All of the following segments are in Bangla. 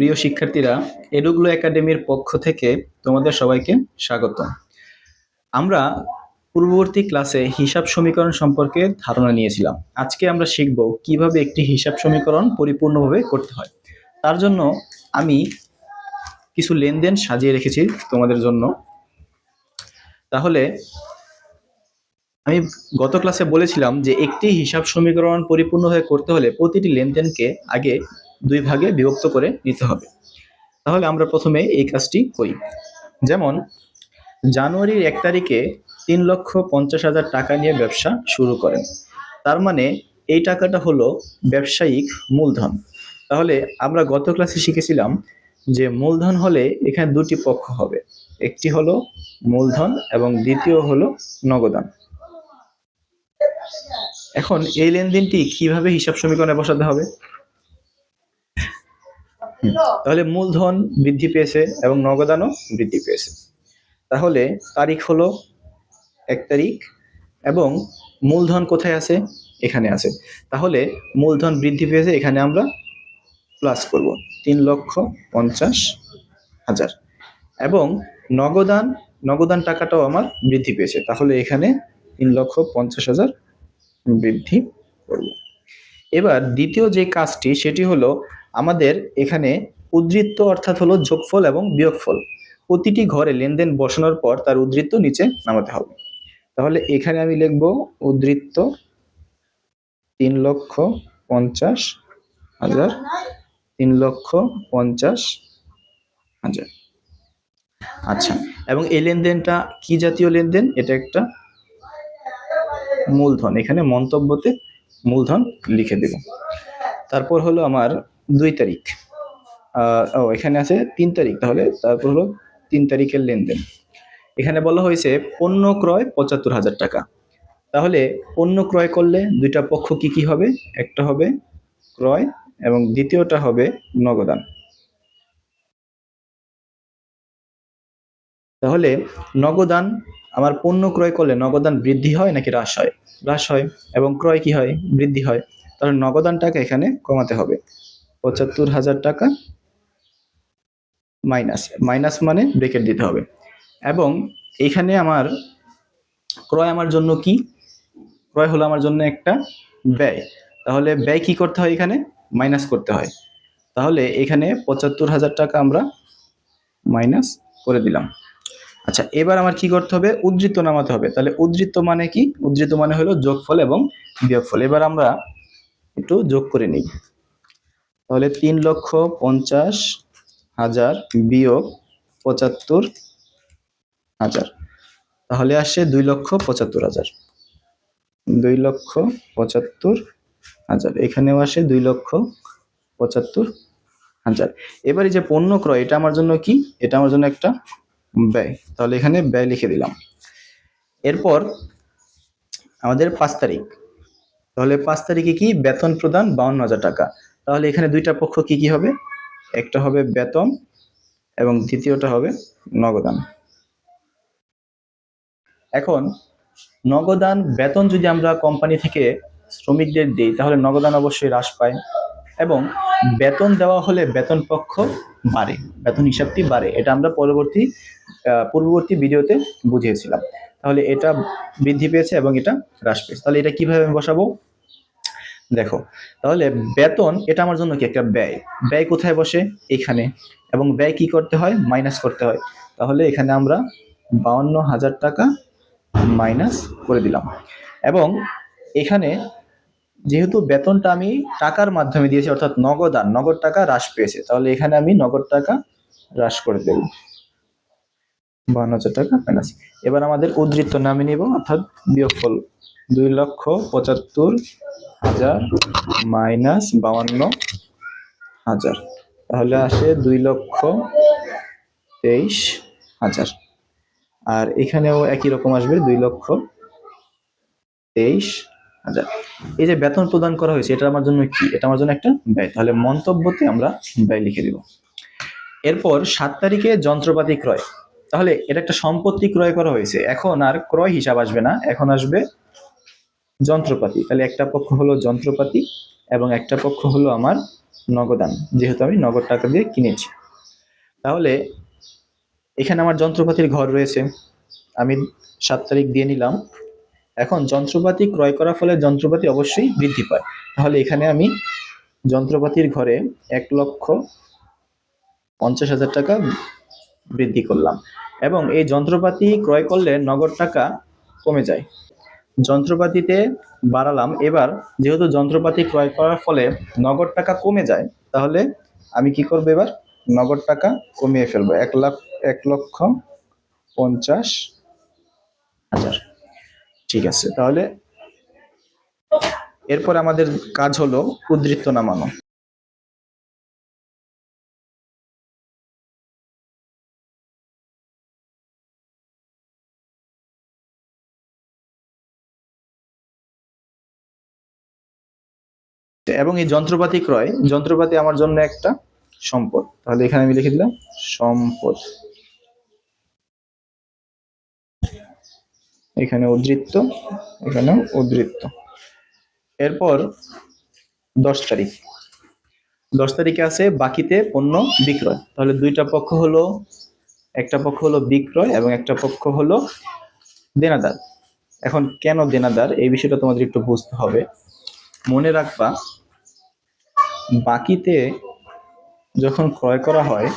প্রিয় শিক্ষার্থীরা এডুগ্লো একাডেমির পক্ষ থেকে তোমাদের সবাইকে স্বাগত আমরা পূর্ববর্তী ক্লাসে হিসাব সমীকরণ সম্পর্কে ধারণা নিয়েছিলাম। আজকে আমরা শিখব কীভাবে একটি হিসাব সমীকরণ পরিপূর্ণভাবে করতে হয়। তার জন্য আমি কিছু লেনদেন সাজিয়ে রেখেছি তোমাদের জন্য। তাহলে আমি গত ক্লাসে বলেছিলাম যে একটি হিসাব সমীকরণ পরিপূর্ণভাবে করতে হলে প্রতিটি লেনদেনকে আগে দুই ভাগে বিভক্ত করে নিতে হবে। তাহলে আমরা প্রথমে এই কাজটি করি। যেমন, জানুয়ারির এক তারিখে তিন লক্ষ পঞ্চাশ হাজার টাকা নিয়ে ব্যবসা শুরু করেন। তার মানে এই টাকাটা হলো ব্যবসায়িক মূলধন। তাহলে আমরা গত ক্লাসে শিখেছিলাম যে মূলধন হলে এখানে দুটি পক্ষ হবে। একটি হলো মূলধন এবং দ্বিতীয় হলো নগদান। এখন এই লেনদেনটি কীভাবে হিসাব সমীকরণে বসাতে হবে? তাহলে মূলধন বৃদ্ধি পেয়েছে এবং নগদানও বৃদ্ধি পেয়েছে। তাহলে তারিখ হলো এক তারিখ এবং মূলধন কোথায় আছে? এখানে আছে। তাহলে মূলধন বৃদ্ধি পেয়েছে এখানে আমরা প্লাস করব। তিন লক্ষ পঞ্চাশ হাজার। এবং নগদান নগদান টাকাটাও আমার বৃদ্ধি পেয়েছে। তাহলে এখানে তিন লক্ষ পঞ্চাশ হাজার বৃদ্ধি করব। এবার দ্বিতীয় যে কাজটি সেটি হলো আমাদের এখানে উদ্ধৃত্ত অর্থাৎ হলো যোগফল এবং বিয়োগফল। প্রতিটি ঘরে লেনদেন বসানোর পর তার উদ্ধৃত্ত নিচে নামাতে হবে। তাহলে এখানে আমি লিখব উদ্ধৃত্ত তিন লক্ষ পঞ্চাশ হাজার তিন লক্ষ পঞ্চাশ হাজার। আচ্ছা এবং এই লেনদেনটা কি জাতীয় লেনদেন? এটা একটা মূলধন। এখানে মন্তব্যতে মূলধন লিখে দেব। তারপর হলো আমার দুই তারিখ। ও, এখানে আছে তিন তারিখ, তাহলে তারপর হলো তিন তারিখের লেনদেন। এখানে বলা হয়েছে পণ্য ক্রয় পঁচাত্তর হাজার টাকা। তাহলে পণ্য ক্রয় করলে দুইটা পক্ষ কি কি হবে? একটা হবে ক্রয় এবং দ্বিতীয়টা হবে নগদান। তাহলে নগদান, আমার পণ্য ক্রয় করলে নগদান বৃদ্ধি হয় নাকি হ্রাস হয়? হ্রাস হয় এবং ক্রয় কি হয়? বৃদ্ধি হয়। তাহলে নগদান টাকা এখানে কমাতে হবে। পঁচাত্তর হাজার টাকা মাইনাস মাইনাস মানে ব্রেকেট দিতে হবে। এবং এখানে আমার ক্রয় আমার জন্য কি? ক্রয় হলো আমার জন্য একটা ব্যয়। তাহলে ব্যয় কি করতে হয় এখানে? মাইনাস করতে হয়। তাহলে এখানে পঁচাত্তর হাজার টাকা আমরা মাইনাস করে দিলাম। আচ্ছা এবার আমার কি করতে হবে? উদ্ধৃত্ত নামাতে হবে। তাহলে উদ্ধৃত্ত মানে কি? উদ্ধৃত্ত মানে হলো যোগফল এবং বিয়োগফল। এবার আমরা একটু যোগ করে নিই। তাহলে তিন লক্ষ পঞ্চাশ হাজার বিয়োগ পঁচাত্তর হাজার। তাহলে আসে দুই লক্ষ পঁচাত্তর হাজার। দুই লক্ষ পঁচাত্তর হাজার। এখানেও আসে দুই লক্ষ পঁচাত্তর হাজার। এবার যে পণ্য ক্রয়, এটা আমার জন্য কি? এটা আমার জন্য একটা ব্যয়। তাহলে এখানে ব্যয় লিখে দিলাম। এরপর আমাদের পাঁচ তারিখ। তাহলে পাঁচ তারিখে কি? বেতন প্রদান বাউন্ন হাজার টাকা। তাহলে এখানে দুইটা পক্ষ কি কি হবে? একটা হবে বেতন এবং দ্বিতীয়টা হবে নগদান। এখন, নগদান, বেতন যদি আমরা কোম্পানি থেকে শ্রমিকদের দিই, তাহলে নগদান অবশ্যই হ্রাস পায় এবং বেতন দেওয়া হলে বেতন পক্ষ বাড়ে, বেতন হিসাবটি বাড়ে। এটা আমরা পরবর্তী পূর্ববর্তী ভিডিওতে বুঝিয়েছিলাম। তাহলে এটা বৃদ্ধি পেয়েছে এবং এটা হ্রাস পেয়েছে। তাহলে এটা কীভাবে বসাবো? দেখো, তাহলে বেতন এটা আমার জন্য কি একটা ব্যয়? ব্যয় কোথায় বসে? এখানে। এবং ব্যয় কি করতে হয়? মাইনাস করতে হয়। তাহলে এখানে আমরা বাউন্ন হাজার টাকা মাইনাস করে দিলাম। এবং এখানে যেহেতু বেতনটা আমি টাকার মাধ্যমে দিয়েছি, অর্থাৎ নগদ নগদান নগদ টাকা হ্রাস পেয়েছে, তাহলে এখানে আমি নগদ টাকা হ্রাস করে দেব। বান্ন হাজার টাকা মাইনাস। এবার আমাদের উদ্ধৃত্ত নামে নিব, অর্থাৎ বিয়োগফল দুই লক্ষ পঁচাত্তর হাজার মাইনাস বাউান্ন হাজার। তাহলে আসে দুই লক্ষ তেইশ হাজার। আর এখানেও একই রকম আসবে, দুই লক্ষ তেইশ হাজার। এই যে বেতন প্রদান করা হয়েছে, এটা আমার জন্য কি? এটা আমার জন্য একটা ব্যয়। তাহলে মন্তব্যতে আমরা ব্যয় লিখে দিব। এরপর সাত তারিখে যন্ত্রপাতি ক্রয়। তাহলে এটা একটা সম্পত্তি ক্রয় করা হয়েছে। এখন আর ক্রয় হিসাব আসবে না। এখন আসবে যন্ত্রপাতি। তাহলে একটা পক্ষ হলো যন্ত্রপাতি এবং একটা পক্ষ হলো আমার নগদান, যেহেতু আমি নগদ টাকা দিয়ে কিনেছি। তাহলে এখানে আমার যন্ত্রপাতির ঘর রয়েছে। আমি সাত তারিখ দিয়ে নিলাম। এখন যন্ত্রপাতি ক্রয় করার ফলে যন্ত্রপাতি অবশ্যই বৃদ্ধি পায়। তাহলে এখানে আমি যন্ত্রপাতির ঘরে এক লক্ষ পঞ্চাশ হাজার টাকা বৃদ্ধি করলাম। এবং এই যন্ত্রপাতি ক্রয় করলে নগদ টাকা কমে যায়। যন্ত্রপাতিতে বাড়ালাম। এবার যেহেতু যন্ত্রপাতি ক্রয় করার ফলে নগদ টাকা কমে যায়, তাহলে আমি কি করব এবার? নগদ টাকা কমিয়ে ফেলব। এক লাখ, এক লক্ষ পঞ্চাশ হাজার। ঠিক আছে, তাহলে এরপর আমাদের কাজ হলো উদ্ধৃত্ত নামানো। এবং এই যন্ত্রপাতি ক্রয়, যন্ত্রপাতি আমার জন্য একটা সম্পদ। তাহলে এখানে আমি লিখে দিলাম, সম্পদ। এখানে উদ্ধৃত্ত এখানে উদ্ধৃত্ত। এরপর দশ তারিখ। দশ তারিখে আছে বাকিতে পণ্য বিক্রয়। তাহলে দুইটা পক্ষ হলো, একটা পক্ষ হলো বিক্রয় এবং একটা পক্ষ হলো দেনাদার। এখন কেন দেনাদার? এই বিষয়টা তোমাদের একটু বুঝতে হবে। মনে রাখবা বাকিতে যখন ক্রয় করা হয়,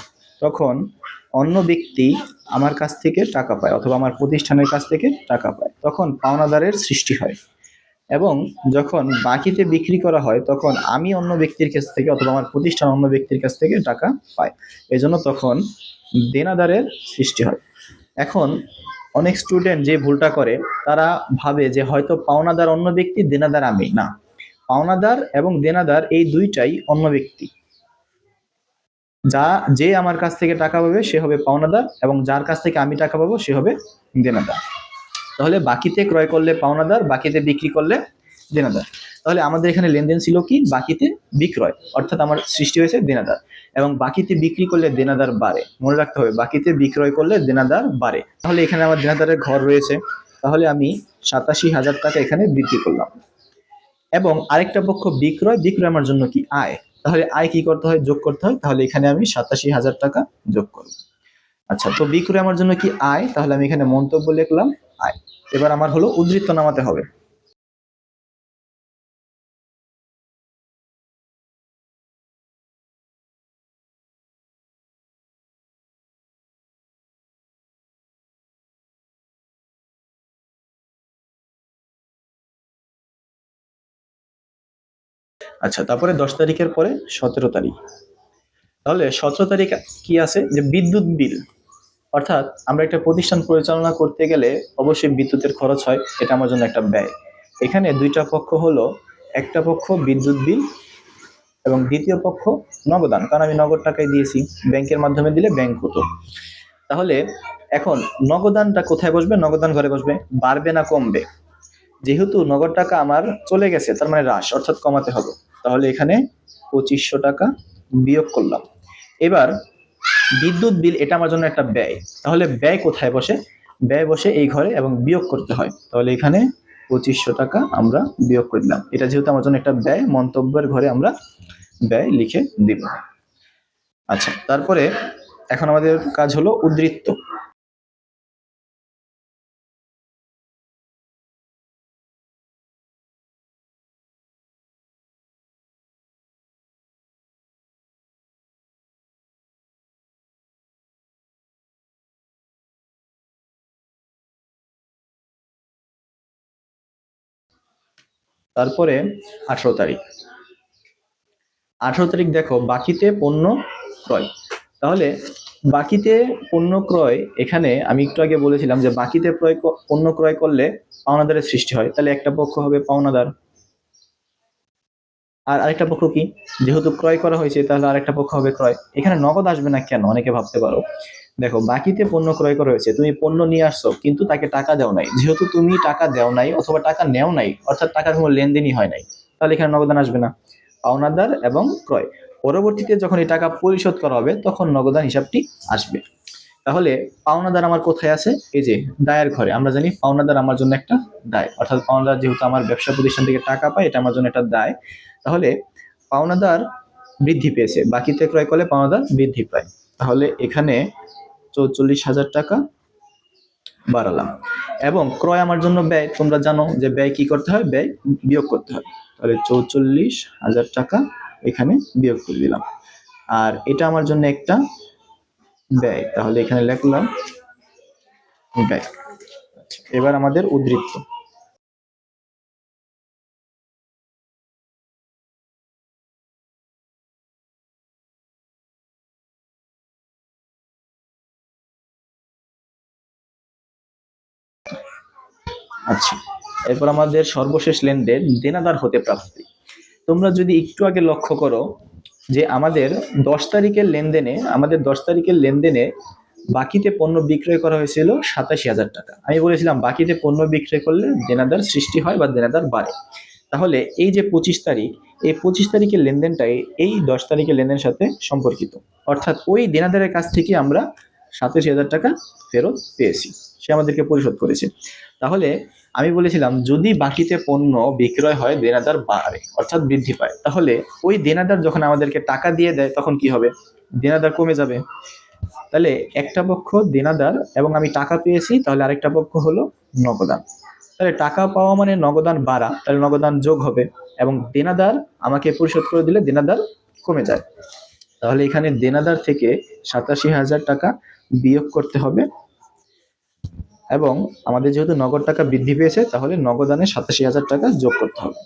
তখন অন্য ব্যক্তি আমার কাছ থেকে টাকা পায় অথবা আমার প্রতিষ্ঠানের কাছ থেকে টাকা পায়। তখন পাওনাদারের সৃষ্টি হয়। এবং যখন বাকিতে বিক্রি করা হয়, তখন আমি অন্য ব্যক্তির কাছ থেকে অথবা আমার প্রতিষ্ঠান অন্য ব্যক্তির কাছ থেকে টাকা পায়। এজন্য তখন দেনাদারের সৃষ্টি হয়। এখন অনেক স্টুডেন্ট যে ভুলটা করে, তারা ভাবে যে হয়তো পাওনাদার অন্য ব্যক্তি, দেনাদার আমি না। পাওনাদার এবং দেনাদার এই দুইটাই অন্য ব্যক্তি। যা, যে আমার কাছ থেকে টাকা পাবে সে হবে পাওনাদার এবং যার কাছ থেকে আমি টাকা পাবো সে হবে দেনাদার। তাহলে বাকিতে ক্রয় করলে পাওনাদার, বাকিতে বিক্রি করলে দেনাদার। তাহলে আমাদের এখানে লেনদেন ছিল কি? বাকিতে বিক্রয়, অর্থাৎ আমার সৃষ্টি হয়েছে দেনাদার। এবং বাকিতে বিক্রি করলে দেনাদার বাড়ে। মনে রাখতে হবে, বাকিতে বিক্রয় করলে দেনাদার বাড়ে। তাহলে এখানে আমার দেনাদারের ঘর রয়েছে। তাহলে আমি সাতাশি হাজার টাকা এখানে বৃদ্ধি করলাম। এবং আরেকটা পক্ষ বিক্রয় বিক্রয় আমার জন্য কি আয়? তাহলে আয় কি করতে হয়? যোগ করতে হয়? তাহলে এখানে আমি সাতাশি হাজার টাকা যোগ করব। আচ্ছা তো বিক্রয় আমার জন্য কি আয়? তাহলে আমি এখানে মন্তব্য লিখলাম, আয়। এবার আমার হলো উদ্ধৃত্ত নামাতে হবে। আচ্ছা তারপরে দশ তারিখের পরে সতেরো তারিখ। তাহলে সতেরো তারিখ কি আছে? যে বিদ্যুৎ বিল। অর্থাৎ আমরা একটা প্রতিষ্ঠান পরিচালনা করতে গেলে অবশ্যই বিদ্যুতের খরচ হয়, এটা আমার জন্য একটা ব্যয়। এখানে দুইটা পক্ষ হলো, একটা পক্ষ বিদ্যুৎ বিল এবং দ্বিতীয় পক্ষ নগদান, কারণ আমি নগদ টাকায় দিয়েছি, ব্যাংকের মাধ্যমে দিলে ব্যাংক হতো। তাহলে এখন নগদানটা কোথায় বসবে? নগদান ঘরে বসবে। বাড়বে না কমবে। যেহেতু নগদ টাকা আমার চলে গেছে, তার মানে হ্রাস, অর্থাৎ কমাতে হবে। তাহলে এখানে পঁচিশশো টাকা বিয়োগ করলাম। এবার বিদ্যুৎ বিল এটা আমার জন্য একটা ব্যয়। তাহলে ব্যয় কোথায় বসে? ব্যয় বসে এই ঘরে এবং বিয়োগ করতে হয়। তাহলে এখানে পঁচিশশো টাকা আমরা বিয়োগ করে দিলাম। এটা যেহেতু আমার জন্য একটা ব্যয়, মন্তব্যের ঘরে আমরা ব্যয় লিখে দিব। আচ্ছা তারপরে এখন আমাদের কাজ হলো উদ্ধৃত্ত। তারপরে আঠারো তারিখ। আঠারো তারিখ দেখো, বাকিতে পণ্য ক্রয়। তাহলে বাকিতে পণ্য ক্রয়, এখানে আমি একটু আগে বলেছিলাম যে বাকিতে ক্রয় পণ্য ক্রয় করলে পাওনাদারের সৃষ্টি হয়। তাহলে একটা পক্ষ হবে পাওনাদার। আর আরেকটা পক্ষ কি? যেহেতু ক্রয় করা হয়েছে, তাহলে আরেকটা পক্ষ হবে ক্রয়। এখানে নগদ আসবে না কেন? অনেকে ভাবতে পারো। দেখো, বাকিতে পণ্য ক্রয় করা হয়েছে, তুমি পণ্য নিয়ে আসছো, কিন্তু তাকে টাকা দেও নাই। যেহেতু তুমি টাকা দেও নাই অথবা টাকা নেও নাই, অর্থাৎ টাকার কোনো লেনদেনই হয় নাই, তাহলে এখানে নগদান আসবে না। পাওনাদার এবং ক্রয়। পরবর্তীতে যখন এই টাকা পরিশোধ করা হবে, তখন নগদান হিসাবটি আসবে। তাহলে পাওনাদার আমার কোথায় আছে? এই যে, দায়ের ঘরে। আমরা জানি পাওনাদার আমার জন্য একটা দায়। অর্থাৎ পাওনাদার যেহেতু আমার ব্যবসা প্রতিষ্ঠান থেকে টাকা পায়, এটা আমার জন্য একটা দায়। তাহলে পাওনাদার বৃদ্ধি পেয়েছে। বাকিতে ক্রয় করলে পাওনাদার বৃদ্ধি পায়। তাহলে এখানে চৌচল্লিশ হাজার টাকা বাড়ালাম। এবং ক্রয় আমার জন্য ব্যয় তোমরা জানো যে ব্যয় কি করতে হয়? ব্যয় বিয়োগ করতে হয়। তাহলে চৌচল্লিশ হাজার টাকা এখানে বিয়োগ করে দিলাম। আর এটা আমার জন্য একটা ব্যয়। তাহলে এখানে লিখলাম ব্যয়। আচ্ছা, এবার আমাদের উদ্বৃত্ত আচ্ছা। এরপর আমাদের সর্বশেষ লেনদেন দেনাদার হতে প্রাপ্তি। তোমরা যদি একটু আগে লক্ষ্য করো যে আমাদের দশ তারিখের লেনদেনে, আমাদের দশ তারিখের লেনদেনে বাকিতে পণ্য বিক্রয় করা হয়েছিল সাতাশি হাজার টাকা। আমি বলেছিলাম বাকিতে পণ্য বিক্রয় করলে দেনাদার সৃষ্টি হয় বা দেনাদার বাড়ে। তাহলে এই যে পঁচিশ তারিখ, এই পঁচিশ তারিখের লেনদেনটাই এই দশ তারিখের লেনদেনের সাথে সম্পর্কিত। অর্থাৎ ওই দেনাদারের কাছ থেকে আমরা সাতাশি হাজার টাকা ফেরত পেয়েছি। সে আমাদেরকে পরিশোধ করেছে। তাহলে আমি বলেছিলাম, যদি বাকিতে পণ্য বিক্রয় হয় দেনাদার বাড়ে, অর্থাৎ বৃদ্ধি পায়, তাহলে ওই দেনাদার যখন আমাদেরকে টাকা দিয়ে দেয়, তখন কি হবে? দেনাদার কমে যাবে। তাহলে একটা পক্ষ দেনাদার এবং আমি টাকা পেয়েছি, তাহলে আরেকটা পক্ষ হলো নগদান। তাহলে টাকা পাওয়া মানে নগদান বাড়া, তাহলে নগদান যোগ হবে এবং দেনাদার আমাকে পরিশোধ করে দিলে দেনাদার কমে যায়। তাহলে এখানে দেনাদার থেকে সাতাশি হাজার টাকা বিয়োগ করতে হবে। এবং আমাদের যেহেতু নগদ টাকা বৃদ্ধি পেয়েছে, তাহলে নগদানে সাতাশি হাজার টাকা যোগ করতে হবে।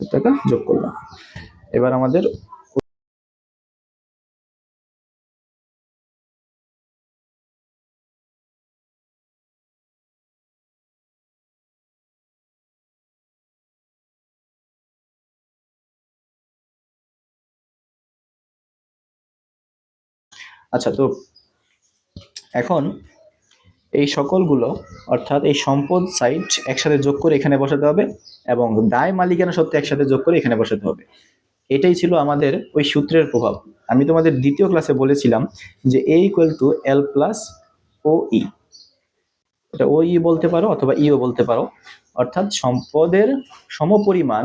টাকা যোগ করলাম। এবার আমাদের আচ্ছা তো এখন এই সকলগুলো, অর্থাৎ এই সম্পদ সাইট একসাথে যোগ করে এখানে বসাতে হবে এবং দায় মালিকানা সত্ত্বে একসাথে যোগ করে এখানে বসাতে হবে। এটাই ছিল আমাদের ওই সূত্রের প্রভাব। আমি তোমাদের দ্বিতীয় ক্লাসে বলেছিলাম যে A equal to L plus O E এটা ও ই বলতে পারো অথবা ইও বলতে পারো। অর্থাৎ সম্পদের সমপরিমাণ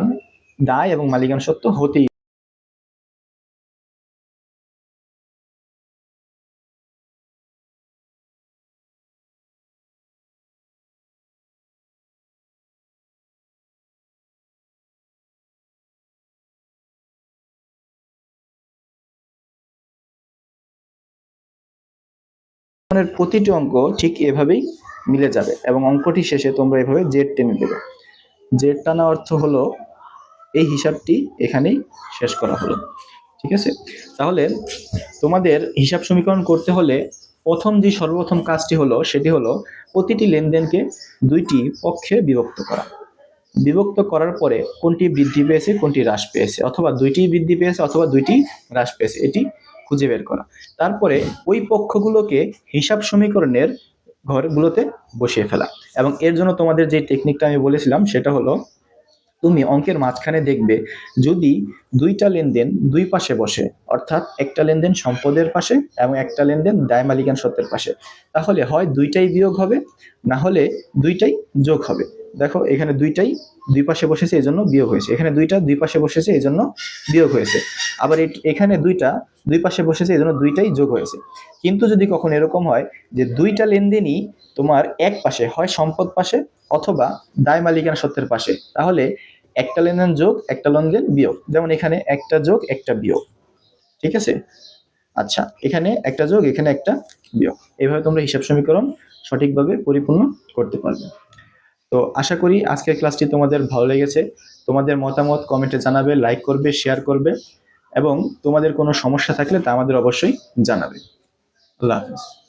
দায় এবং মালিকানা সত্ত্ব হতেই এর প্রতিটি অঙ্ক ঠিক এভাবেই মিলে যাবে এবং অঙ্কটি শেষে তোমরা এভাবে জেড টেনে দেবে জেড টানা অর্থ হলো, এই হিসাবটি এখানেই শেষ করা হলো। ঠিক আছে? তাহলে তোমাদের হিসাব সমীকরণ করতে হলে প্রথম যে সর্বপ্রথম কাজটি হলো, সেটি হলো প্রতিটি লেনদেনকে দুইটি পক্ষে বিভক্ত করা। বিভক্ত করার পরে কোনটি বৃদ্ধি পেয়েছে, কোনটি হ্রাস পেয়েছে, অথবা দুইটি বৃদ্ধি পেয়েছে, অথবা দুইটি হ্রাস পেয়েছে, এটি খুঁজে বের করা। তারপরে ওই পক্ষগুলোকে হিসাব সমীকরণের ঘরগুলোতে বসিয়ে ফেলা। এবং এর জন্য তোমাদের যে টেকনিকটা আমি বলেছিলাম, সেটা হলো তুমি অঙ্কের মাঝখানে দেখবে, যদি দুইটা লেনদেন দুই পাশে বসে, অর্থাৎ একটা লেনদেন সম্পদের পাশে এবং একটা লেনদেন দায় মালিকান সত্যের পাশে, তাহলে হয় দুইটাই বিয়োগ হবে, না হলে দুইটাই যোগ হবে। দেখো, এখানে দুইটাই দুই পাশে বসেছে এই জন্য বিয়োগ হয়েছে। এখানে দুইটা দুই পাশে বসেছে এই জন্য বিয়োগ হয়েছে। আবার এখানে দুইটা দুই পাশে বসেছে এই জন্য দুইটাই যোগ হয়েছে। কিন্তু যদি কখন এরকম হয় যে দুইটা লেনদেনই তোমার এক পাশে হয় সম্পদ পাশে অথবা দায় মালিকানা সত্যের পাশে, তাহলে একটা লেনদেন যোগ, একটা লেনদেন বিয়োগ। যেমন এখানে একটা যোগ, একটা বিয়োগ। ঠিক আছে? আচ্ছা এখানে একটা যোগ, এখানে একটা বিয়োগ। এইভাবে তোমরা হিসাব সমীকরণ সঠিকভাবে পরিপূর্ণ করতে পারবে। তো আশা করি আজকের ক্লাসটি তোমাদের ভালো লেগেছে। তোমাদের মতামত কমেন্টে জানাবে, লাইক করবে, শেয়ার করবে এবং তোমাদের কোনো সমস্যা থাকলে তা আমাদের অবশ্যই জানাবে। আল্লাহ হাফিজ।